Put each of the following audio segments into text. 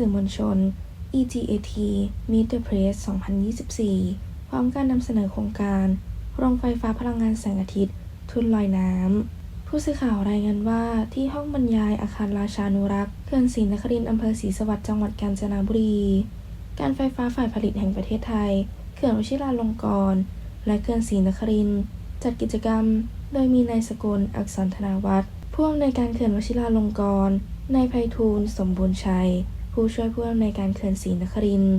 สื่อมวลชน EGAT Meet the Press 2024 พร้อมการนำเสนอโครงการ โรงไฟฟ้าพลังงานแสงอาทิตย์ ทุนลอยน้ำ ผู้สื่อข่าวรายงานว่าที่ห้องบรรยายอาคารราชานุรักษ์เขื่อนศรีนครินทร์อำเภอศรีสวัสดิ์จังหวัดกาญจนบุรี การไฟฟ้าฝ่ายผลิตแห่งประเทศไทย เขื่อนวชิราลงกรณ์และเขื่อนศรีนครินทร์จัดกิจกรรม โดยมีนายสกลอักษรธนาวัฒน์ผู้อำนวยการเขื่อนวชิราลงกรณ์นายไพฑูรย์สมบูรณ์ชัย ผู้ช่วยผู้อำนวยการเขื่อนศรีนครินทร์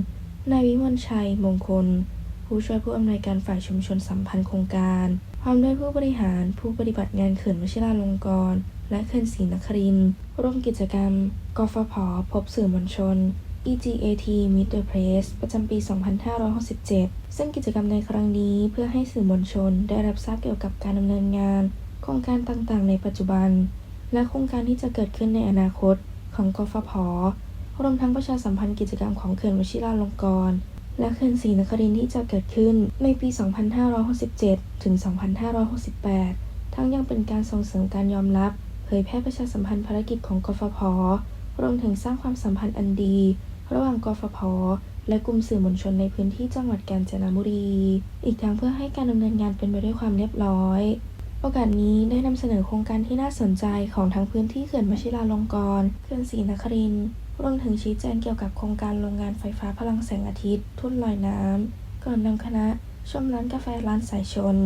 นายวิมลชัย มงคล ผู้ช่วยผู้อำนวยการฝ่ายชุมชนสัมพันธ์โครงการพร้อมด้วยผู้บริหารผู้ปฏิบัติงานเขื่อนวชิราลงกรณ์และเขื่อนศรีนครินทร์ร่วมกิจกรรม กฟผ พบสื่อมวลชน EGAT Meet the Press ประจำปี 2567 ซึ่งกิจกรรมในครั้งนี้เพื่อให้สื่อมวลชนได้รับทราบเกี่ยวกับการดำเนินงาน โครงการต่างๆ ในปัจจุบัน และโครงการที่จะเกิดขึ้นในอนาคตของกฟผ รวมทั้งประชาสัมพันธ์กิจกรรมของเขื่อนวชิราลงกรณ์และเขื่อนศรีนครินทร์ที่จะเกิดขึ้นในปี 2567 ถึง 2568 ทั้งยังเป็นการส่งเสริมการยอมรับ เผยแพร่ประชาสัมพันธ์ภารกิจของกฟผ รวมถึงสร้างความสัมพันธ์อันดี ระหว่างกฟผ และกลุ่มสื่อมวลชนในพื้นที่จังหวัดกาญจนบุรี อีกทั้งเพื่อให้การดำเนินงานเป็นไปด้วยความเรียบร้อยโอกาสนี้ได้นำเสนอโครงการที่น่าสนใจของทั้งพื้นที่เขื่อนวชิราลงกรณ์ เขื่อนศรีนครินทร์ รวมถึงชี้แจงเกี่ยวกับโครงการโรงงานไฟฟ้าพลังแสงอาทิตย์ ทุ่นลอยน้ำ ก่อนนำคณะ ชมร้านกาแฟร้านสายชน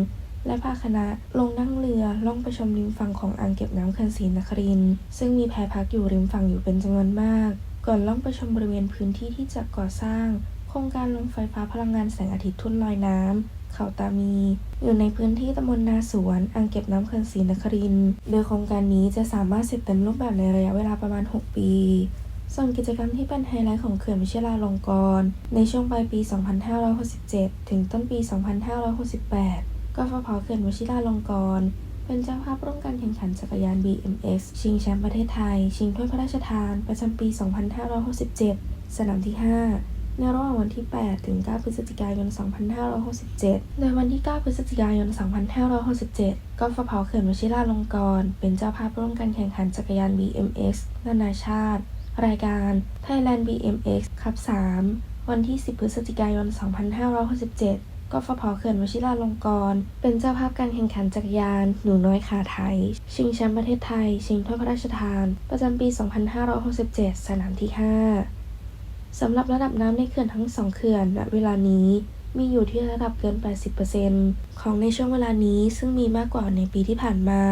และพาคณะลงนั่งเรือ ล่องไปชมริมฝั่งของอ่างเก็บน้ำเขื่อนศรีนครินทร์ซึ่งมีแพพักอยู่ริมฝั่งอยู่เป็นจำนวนมาก ก่อนล่องไปชมบริเวณพื้นที่ที่จะก่อสร้าง โครงการโรงไฟฟ้าพลังงานแสงอาทิตย์ทุ่นลอยน้ำเขาตามี อยู่ในพื้นที่ตำบลนาสวนอ่างเก็บน้ำเขื่อนศรีนครินทร์โดยโครงการนี้จะสามารถเสร็จเต็มรูปแบบในระยะเวลาประมาณ 6 ปี ส่วนกิจกรรมที่เป็นไฮไลท์ของเขื่อนวิเชยราลงกรณ์ในช่วงปลายปี 2567 ถึงต้นปี 2568 กฟผเขื่อนวชิราลงกรณ์เป็นเจ้าภาพร่วมการแข่งขันจักรยาน BMX ชิงแชมป์ประเทศไทย ชิงถ้วยพระราชทานประจำปี 2567 สนามที่ 5 ในระหว่างวันที่ 8 ถึง 9 พฤศจิกายน 2567 โดยวันที่ 9 พฤศจิกายน 2567 กฟผเขื่อนวชิราลงกรณ์เป็นเจ้าภาพร่วมการแข่งขันจักรยาน BMX นานาชาติ รายการ Thailand BMX คัพ3วันที่ 10 พฤศจิกายน 2567กฟผเขื่อนวชิราลงกรณ์เป็นเจ้าภาพการแข่งขันจักรยาน หนูน้อยขาไทย ชิงแชมป์ประเทศไทย ชิงถ้วยพระราชทาน ประจำปี 2567 สนามที่ 5 สำหรับระดับน้ำในเขื่อนทั้งสองเขื่อนณเวลานี้มีอยู่ที่ระดับเกิน 80%ของในช่วงเวลานี้ซึ่งมีมากกว่าในปีที่ผ่านมา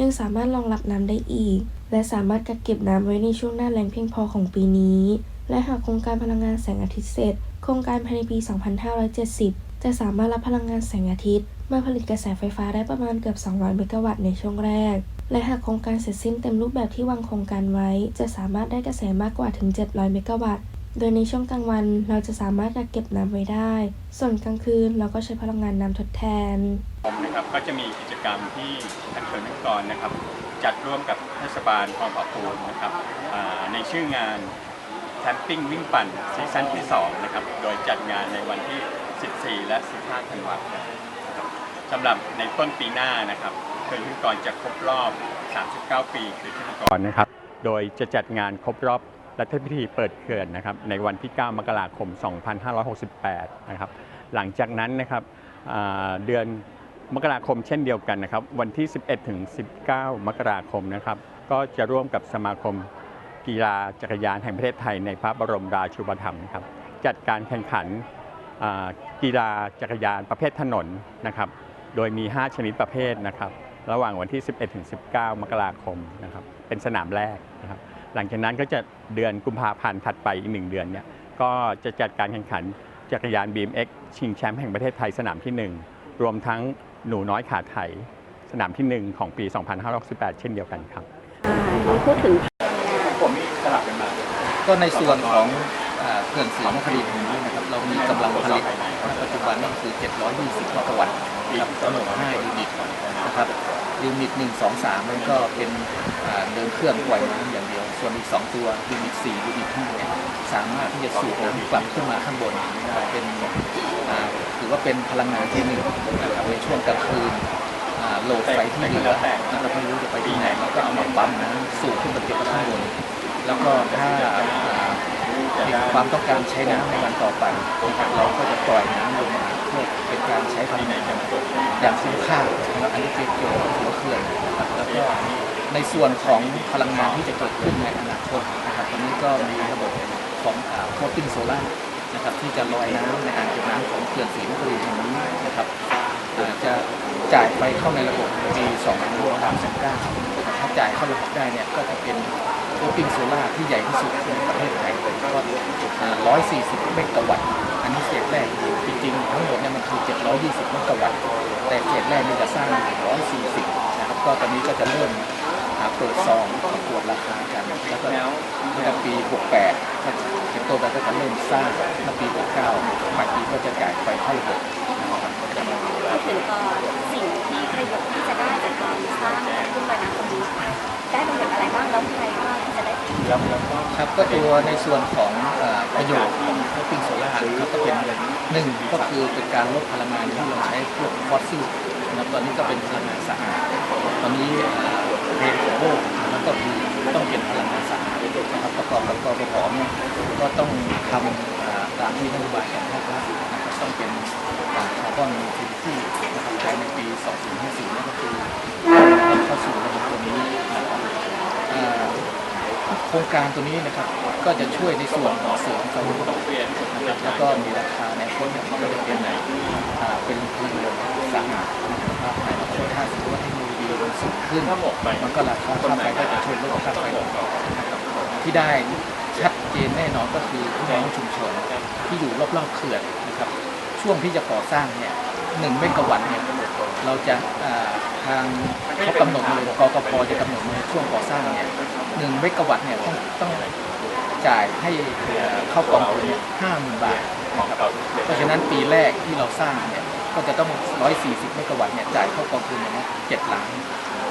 ยังสามารถรองรับน้ำได้อีก และสามารถกักเก็บน้ำไว้ในช่วงหน้าแล้งเพียงพอของปีนี้ และหากโครงการพลังงานแสงอาทิตย์เสร็จ โครงการภายในปี 2570 จะสามารถรับพลังงานแสงอาทิตย์ มาผลิตกระแสไฟฟ้าได้ประมาณเกือบ 200 เมกะวัตต์ในช่วงแรก และหากโครงการเสร็จสิ้นเต็มรูปแบบที่วางโครงการไว้ จะสามารถได้กระแสมากกว่าถึง 700 เมกะวัตต์โดยในช่วงกลางวันเราจะสามารถกักเก็บน้ำไว้ได้ ส่วนกลางคืนเราก็ใช้พลังงานน้ำทดแทนนะครับก็จะมีกิจกรรมที่ทางเขื่อนนครนะครับ จัดร่วมกับเทศบาลคลองปะปูนนะครับในชื่องานแคมปิ้งวิ่งปั่นซีซั่นที่2นะครับโดยจัดงานในวันที่ 14 และ 15 ธันวาคมสำหรับในต้นปีหน้านะครับเขื่อนนครจะครบรอบ 39 ปีคือเขื่อนนครนะครับ โดยจะจัดงานครบรอบรัฐพิธีเปิดเขื่อนนะครับในวันที่ 9 มกราคม 2568 นะครับ หลังจากนั้นนะครับเดือน มกราคมเช่นเดียวกันนะครับ วันที่ 11 ถึง 19 มกราคมนะครับ ก็จะร่วมกับสมาคมกีฬาจักรยานแห่งประเทศไทยในพระบรมราชูปถัมภ์นะครับ จัดการแข่งขันกีฬาจักรยานประเภทถนนนะครับ โดยมี 5 ชนิดประเภทนะครับ ระหว่างวันที่ 11 ถึง 19 มกราคมนะครับ เป็นสนามแรกนะครับ หลังจากนั้นก็จะเดือนกุมภาพันธ์ถัดไปอีกหนึ่งเดือนเนี่ย ก็จะจัดการแข่งขันจักรยาน BMX ชิงแชมป์แห่งประเทศไทยสนามที่ 1 รวมทั้ง หนูน้อยขาไถสนามที่ 1 ของปี 2568 เช่นเดียวกันครับพูดถึงผมมีสลับกันมา ก็ในส่วนของอ่าเขื่อนศรีนครินทร์แห่งนี้นะครับเรามีกำลังผลิตณปัจจุบันนี่คือ 720ต่อวันนะครับทั้งหมด5ยูนิตนะครับยูนิต 1 2 3นั่นก็เป็นอ่าเดินเครื่องปล่อยน้ำอย่างเดียว ส่วนอีก 2 ตัวยูนิต 4 ยูนิต5เนี่ยสามารถที่จะสูบน้ำกลับขึ้นมาข้างบนนะครับเป็นอ่า ถือว่าเป็นพลังงานที่หนึ่งนะครับในช่วงกลางคืนโหลดไฟที่เหลือเราไม่รู้จะไปที่ไหนเราก็เอามาปั๊มน้ำสูบขึ้นมาเก็บข้างบนแล้วก็ถ้ามีความต้องการใช้น้ำในวันต่อไปเราก็จะปล่อยน้ำลงมาเพื่อเป็นการใช้พลังงานอย่างคุ้มค่าอันนี้เกี่ยวกับหัวเขื่อนนะครับแล้วก็ในส่วนของพลังงานที่จะเกิดขึ้นในอนาคตนะครับตอนนี้ก็มีระบบของโคตติ้งโซล่า นะครับที่จะลอยน้ำในอ่างเก็บน้ำของเขื่อนศรีนครินทร์แห่งนี้นะครับจะจ่ายไฟเข้าในระบบปี2539ถ้าจ่ายเข้าระบบได้เนี่ยก็จะเป็นโคปิงโซล่าที่ใหญ่ที่สุดในประเทศไทยก็อ่า140 เมกะวัตต์ อันนี้เฟสแรกจริงๆทั้งหมดเนี่ยมันคือ 720 เมกะวัตต์ แต่เฟสแรกนี่จะสร้าง 140 นะครับก็ตอนนี้ก็จะเริ่ม อ่าเปิดซองประกวดราคากันแล้วก็เมื่ปี 68ก็เก็บตัวไปก็จะเริ่มสร้างเมื่อปี 69ปลายปีก็จะจ่ายไฟเข้าระบบนะครับพูดถึงเอ่อสิ่งที่ประโยชน์ที่จะได้จากการสร้างขึ้นมานตรงนี้ได้ประโยชน์อะไรบ้างแล้วใครบ้างที่จะได้ครับก็ตัวในส่วนของประโยชน์ของโคปิงโซล่านะครับก็เป็นหนึ่งก็คือเป็นการลดพลังงานที่เราใช้พวกฟอสซิลนะตอนนี้ก็เป็นพลังงานสะอาดตอนนี้ เอ่อเทนด์ของโลกมันก็คือต้องเป็นพลังงานสะอาดนะครับประกอบกับกรปภเนี่ยก็ต้องทำตามที่นโยบายของภาครัฐนะครับต้องเป็นคาร์บอนนิวทริตี้นะครับภายในปี 2050นั่นก็คือเข้าสู่ระบบตัวนี้นะครับโครงการตัวนี้นะครับก็จะช่วยในส่วนของเสริมการลงนะครับแล้วก็มีราคาในพ้นเนี่ยก็จะเป็นเป็นพลังงานสะอาดนะครับในอนาคตถ้าสมมติว่าเทคโนโลยีมันสูงขึ้นมันก็ราคาค่าไฟก็จะช่วยลดค่าไฟลงนะครับที่ได้ชัดเจนแน่นอนก็คือพี่น้องชุมชนที่อยู่รอบๆเขื่อนนะครับ ช่วงที่จะก่อสร้างเนี่ยหนึ่งเมกะวัตต์เนี่ยเราจะอ่าทางเขากำหนดมาเลยกกพจะกำหนดมาเลยช่วงก่อสร้างเนี่ยหนึ่งเมกะวัตต์เนี่ยต้องต้องจ่ายให้เอ่อเข้ากองทุนเนี่ยห้าหมื่นบาทนะครับเพราะฉะนั้นปีแรกที่เราสร้างเนี่ย ก็จะต้อง 140 เมกะวัตต์เนี่ยจ่ายเข้ากองทุนนี่ยเจ็ดล้าน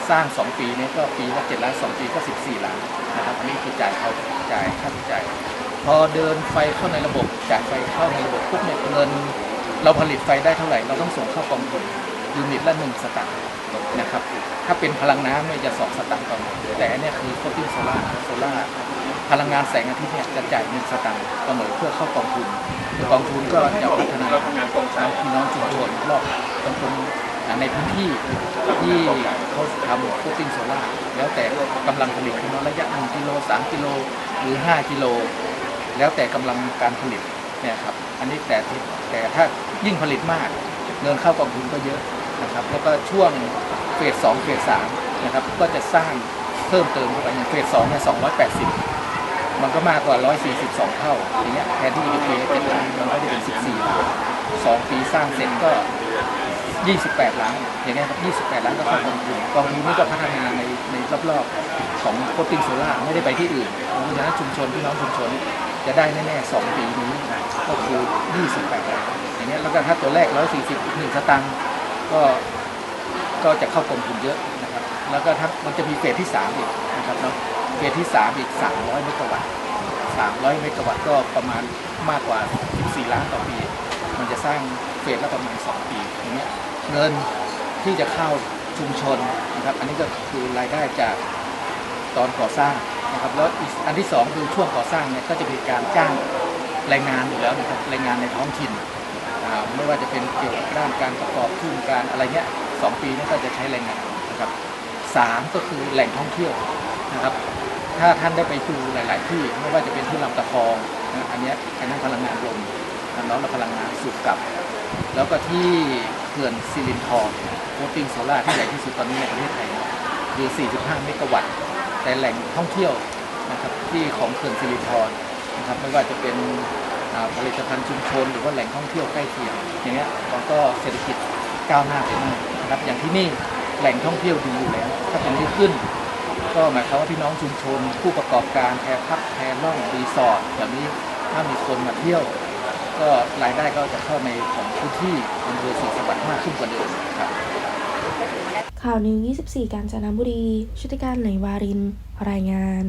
สร้าง 2 ปีเนี่ยก็ปีละ7ล้าน 2 ปีก็ 14 ล้านนะครับอันนี้คือจ่ายเขาจ่ายค่าใช้จ่าย พอเดินไฟเข้าในระบบจ่ายไฟเข้าในระบบปุ๊บเนี่ยเงิน เราผลิตไฟได้เท่าไหร่ เราต้องส่งเข้ากองทุนยูนิตละหนึ่งสตางค์นะครับ ถ้าเป็นพลังน้ำเนี่ยจะสองสตางค์ต่อหน่วยแต่อันเนี่ยคือโคตติ้งโซล่าโซล่าพลังงานแสงอาทิตย์เนี่ยจะจ่ายหนึ่งสตางค์ต่อหน่วยเพื่อเข้ากองทุน กองทุนก็จะพัฒนาพี่น้องชุมชนรอบตำบลในพื้นที่ที่เขาทำโคตติ้งโซล่าแล้วแต่กำลังผลิตพี่น้องระยะ1กิโล3กิโลหรือ 5 กิโล แล้วแต่กำลังการผลิตเนี่ยครับอันนี้แต่ที่แต่ถ้ายิ่งผลิตมากเงินเข้ากองทุนก็เยอะนะครับแล้วก็ช่วงเฟสสองเฟสสามนะครับก็จะสร้างเพิ่มเติมเข้าไปอย่างเฟสสองเนี่ยสองร้อยแปดสิบ มันก็มากกว่าร้อยสี่สิบสองเท่าอย่างเงี้ยแทนที่จะเเจ็ดล้านมันก็จะเป็นสิบสี่ล้านสองปีสร้างเสร็จก็ยี่สิบแปดล้านอย่างเงี้ยครับยี่สิบแปดล้านก็เข้ากองทุนกองทุนนี่ก็พัฒนาในในรอบๆของโคตติ้งโซล่าไม่ได้ไปที่อื่นเพราะฉะนั้นชุมชนพี่น้องชุมชนจะได้แน่ๆสองปีนี้ก็คือยี่สิบแปดล้านอย่างเงี้ยแล้วก็ถ้าตัวแรก 140อีกหนึ่งสตังค์ก็ก็จะเข้ากองทุนเยอะนะครับ แล้วก็ถ้ามันจะมีเฟสที่3อีกนะครับเนาะเฟสที่ 3 อีก 300เมกะวัตต์ 300 เมกะวัตต์ก็ประมาณมากกว่า 14 ล้านต่อปี มันจะสร้างเฟสละประมาณ 2 ปีอย่างเงี้ยเงินที่จะเข้าชุมชนนะครับ อันนี้ก็คือรายได้จากตอนก่อสร้างนะครับแล้วอีกอันที่สองคือช่วงก่อสร้างเนี่ยก็จะมีการจ้างแรงงานอยู่แล้วนะครับแรงงานในท้องถิ่นไม่ว่าจะเป็นเกี่ยวกับด้านการประกอบทุ่นการอะไรเงี้ยสองปีนี้ก็จะใช้แรงงานนะครับสามก็คือแหล่งท่องเที่ยวนะครับ ถ้าท่านได้ไปดูหลาย ๆ ที่ไม่ว่าจะเป็นที่ลำตะคองนะอันนี้ยอันนั้นพลังงานลมอันนั้นเราพลังงานสูบกลับ แล้วก็ที่เขื่อนซิลินทอร์โคตติ้งโซล่าที่ใหญ่ที่สุดตอนนี้ในประเทศไทยคือ 45 เมกะวัตต์ แต่แหล่งท่องเที่ยวนะครับที่ของเขื่อนซิลินทอร์นะครับไม่ว่าจะเป็นผลิตภัณฑ์ชุมชน หรือว่าแหล่งท่องเที่ยวใกล้เคียงอย่างเงี้ยมันก็เศรษฐกิจก้าวหน้าไปมากนะครับอย่างที่นี่แหล่งท่องเที่ยวดีอยู่แล้วถ้าตรงนี้ขึ้น ก็หมายความว่าพี่น้องชุมชน ผู้ประกอบการแพรพักแพรล่องรีสอร์ทแบบนี้ถ้ามีคนมาเที่ยว ก็รายได้ก็จะเข้าในของพื้นที่อำเภอศรีสวัสดิ์มากขึ้นกว่าเดิมครับข่าวนิว 24 กาญจนบุรีชุติการไหลวาริน รายงาน